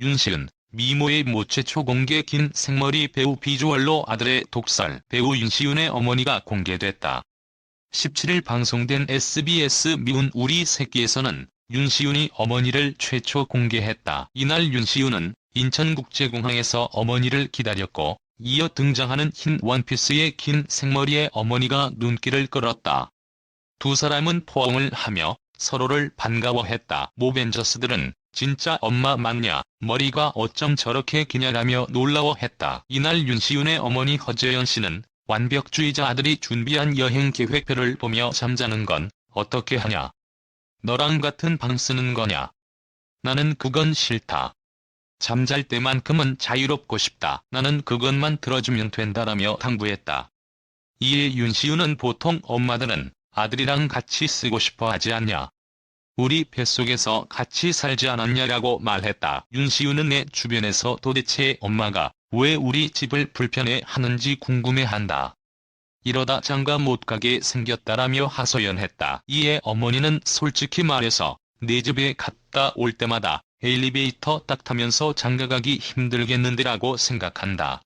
윤시은, 미모의 모최 초 공개 긴 생머리 배우 비주얼로 아들의 독살 배우 윤시윤의 어머니가 공개됐다. 17일 방송된 SBS 미운 우리 새끼에서는 윤시윤이 어머니를 최초 공개했다. 이날 윤시윤은 인천국제공항에서 어머니를 기다렸고 이어 등장하는 흰 원피스의 긴 생머리의 어머니가 눈길을 끌었다. 두 사람은 포옹을 하며 서로를 반가워했다. 모벤져스들은 진짜 엄마 맞냐, 머리가 어쩜 저렇게 기냐라며 놀라워했다. 이날 윤시윤의 어머니 허재연 씨는 완벽주의자 아들이 준비한 여행 계획표를 보며 잠자는 건 어떻게 하냐. 너랑 같은 방 쓰는 거냐. 나는 그건 싫다. 잠잘 때만큼은 자유롭고 싶다. 나는 그것만 들어주면 된다라며 당부했다. 이에 윤시윤은 보통 엄마들은 아들이랑 같이 쓰고 싶어 하지 않냐. 우리 뱃속에서 같이 살지 않았냐라고 말했다. 윤시윤은 내 주변에서 도대체 엄마가 왜 우리 집을 불편해 하는지 궁금해한다. 이러다 장가 못 가게 생겼다라며 하소연했다. 이에 어머니는 솔직히 말해서 내 집에 갔다 올 때마다 엘리베이터 딱 타면서 장가가기 힘들겠는데라고 생각한다.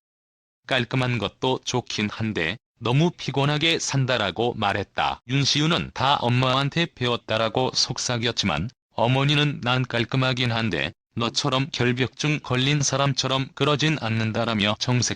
깔끔한 것도 좋긴 한데 너무 피곤하게 산다라고 말했다. 윤시윤은 다 엄마한테 배웠다라고 속삭였지만 어머니는 난 깔끔하긴 한데 너처럼 결벽증 걸린 사람처럼 그러진 않는다라며 정색